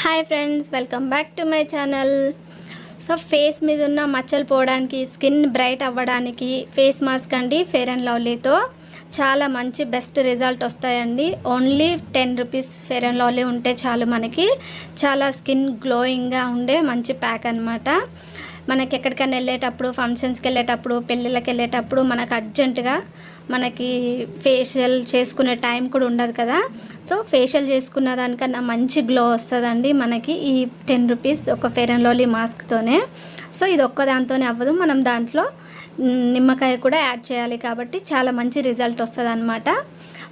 Hi friends welcome back to my channel. So face మీద ఉన్న మచ్చలు పోవడానికి స్కిన్ బ్రైట్ అవ్వడానికి ఫేస్ మాస్క్ అండి ఫేర్ అండ్ లవ్లీతో చాలా మంచి బెస్ట్ రిజల్ట్ వస్తాయండి. Only ten rupees fair and lovely ఉంటే చాలు మనకి. చాలా స్కిన్ గ్లోయింగ్గా ఉండే మంచి ప్యాక్ అనమాట మనకి ఎక్కడికైనా వెళ్ళేటప్పుడు ఫంక్షన్స్కి వెళ్ళేటప్పుడు పెళ్ళిళ్ళకి వెళ్ళేటప్పుడు మనకు అర్జెంటుగా మనకి ఫేషియల్ చేసుకునే టైం కూడా ఉండదు కదా. సో ఫేషియల్ చేసుకున్న దానికన్నా మంచి గ్లో వస్తుందండి మనకి ఈ టెన్ రూపీస్ ఒక ఫెయిర్ అండ్ లోలీ మాస్క్తోనే సో ఇది ఒక్క దాంతోనే అవ్వదు. మనం దాంట్లో నిమ్మకాయ కూడా యాడ్ చేయాలి కాబట్టి చాలా మంచి రిజల్ట్ వస్తుంది అనమాట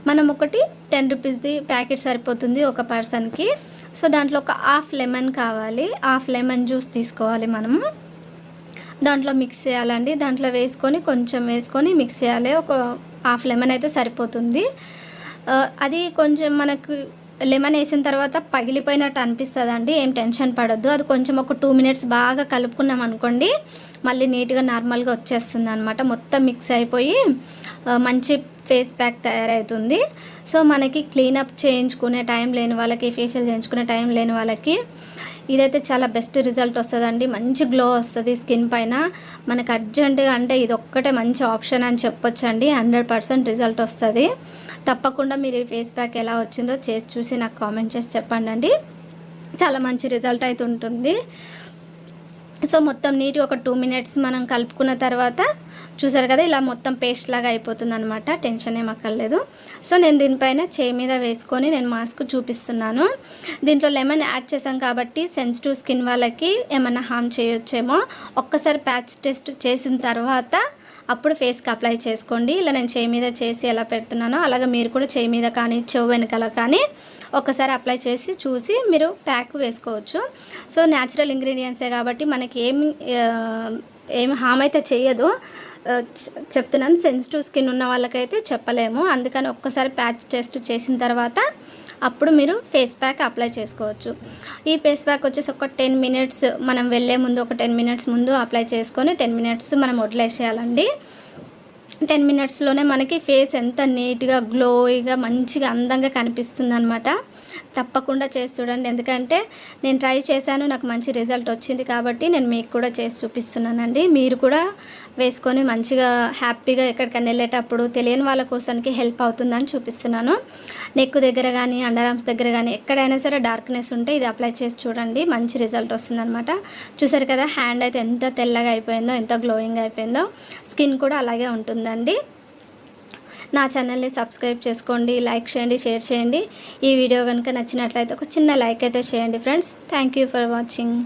మనం ఒకటి టెన్ రూపీస్ది ప్యాకెట్ సరిపోతుంది ఒక పర్సన్కి సో దాంట్లో ఒక హాఫ్ లెమన్ కావాలి. హాఫ్ లెమన్ జ్యూస్ తీసుకోవాలి మనము. దాంట్లో మిక్స్ చేయాలండి. దాంట్లో వేసుకొని కొంచెం వేసుకొని మిక్స్ చేయాలి. ఒక హాఫ్ లెమన్ అయితే సరిపోతుంది. అది కొంచెం మనకు లెమన్ వేసిన తర్వాత పగిలిపోయినట్టు అనిపిస్తుంది అండి ఏం టెన్షన్ పడద్దు. అది కొంచెం ఒక టూ మినిట్స్ బాగా కలుపుకున్నాం అనుకోండి మళ్ళీ నీట్గా నార్మల్గా వచ్చేస్తుంది అనమాట మొత్తం మిక్స్ అయిపోయి మంచి ఫేస్ ప్యాక్ తయారవుతుంది. సో మనకి క్లీనప్ చేయించుకునే టైం లేని వాళ్ళకి ఫేషియల్ చేయించుకునే టైం లేని వాళ్ళకి ఇదైతే చాలా బెస్ట్ రిజల్ట్ వస్తుందండి. మంచి గ్లో వస్తుంది స్కిన్ పైన. మనకు అర్జెంటుగా అంటే ఇది ఒక్కటే మంచి ఆప్షన్ అని చెప్పొచ్చండి. హండ్రెడ్ పర్సెంట్ రిజల్ట్ వస్తుంది. తప్పకుండా మీరు ఈ ఫేస్ ప్యాక్ ఎలా వచ్చిందో చేసి చూసి నాకు కామెంట్ చేసి చెప్పండి అండి చాలా మంచి రిజల్ట్ అయితే ఉంటుంది. సో మొత్తం నీట్గా ఒక టూ మినిట్స్ మనం కలుపుకున్న తర్వాత చూసారు కదా ఇలా మొత్తం పేస్ట్ లాగా అయిపోతుంది అనమాట టెన్షన్ ఏం అక్కర్లేదు. సో నేను దీనిపైన చేయి మీద వేసుకొని నేను మాస్క్ చూపిస్తున్నాను. దీంట్లో లెమన్ యాడ్ చేసాం కాబట్టి సెన్సిటివ్ స్కిన్ వాళ్ళకి ఏమైనా హామ్ చేయొచ్చేమో ఒక్కసారి ప్యాచ్ టెస్ట్ చేసిన తర్వాత అప్పుడు ఫేస్కి అప్లై చేసుకోండి. ఇలా నేను చేయి మీద చేసి ఎలా పెడుతున్నానో అలాగే మీరు కూడా చేయి మీద కానీ చెవు వెనకాల కానీ ఒకసారి అప్లై చేసి చూసి మీరు ప్యాక్ వేసుకోవచ్చు. సో న్యాచురల్ ఇంగ్రీడియంట్సే కాబట్టి మనకి ఏమి ఏం ఏమి హామ్ అయితే చేయదు. చెప్తున్నాను సెన్సిటివ్ స్కిన్ ఉన్న వాళ్ళకైతే చెప్పలేము. అందుకని ఒక్కసారి ప్యాచ్ టెస్ట్ చేసిన తర్వాత అప్పుడు మీరు ఫేస్ ప్యాక్ అప్లై చేసుకోవచ్చు. ఈ ఫేస్ ప్యాక్ వచ్చేసి ఒక టెన్ మినిట్స్ మనం వెళ్ళే ముందు ఒక టెన్ మినిట్స్ ముందు అప్లై చేసుకొని టెన్ మినిట్స్ మనం వదిలేసేయాలండి. టెన్ మినిట్స్లోనే మనకి ఫేస్ ఎంత నీట్గా గ్లోయిగా మంచిగా అందంగా కనిపిస్తుంది అనమాట తప్పకుండా చేసి చూడండి. ఎందుకంటే నేను ట్రై చేశాను నాకు మంచి రిజల్ట్ వచ్చింది కాబట్టి నేను మీకు కూడా చేసి చూపిస్తున్నానండి. మీరు కూడా వేసుకొని మంచిగా హ్యాపీగా ఎక్కడికైనా వెళ్ళేటప్పుడు తెలియని వాళ్ళ కోసానికి హెల్ప్ అవుతుందని చూపిస్తున్నాను. నెక్ దగ్గర కానీ అండర్ ఆర్మ్స్ దగ్గర కానీ ఎక్కడైనా సరే డార్క్నెస్ ఉంటే ఇది అప్లై చేసి చూడండి. మంచి రిజల్ట్ వస్తుందన్నమాట. చూసారు కదా హ్యాండ్ అయితే ఎంత తెల్లగా అయిపోయిందో ఎంత గ్లోయింగ్ అయిపోయిందో స్కిన్ కూడా అలాగే ఉంటుంది ఉందండి. నా ఛానల్ని సబ్స్క్రైబ్ చేసుకోండి లైక్ చేయండి షేర్ చేయండి. ఈ వీడియో కనుక నచ్చినట్లయితే ఒక చిన్న లైక్ అయితే చేయండి friends. Thank you for watching.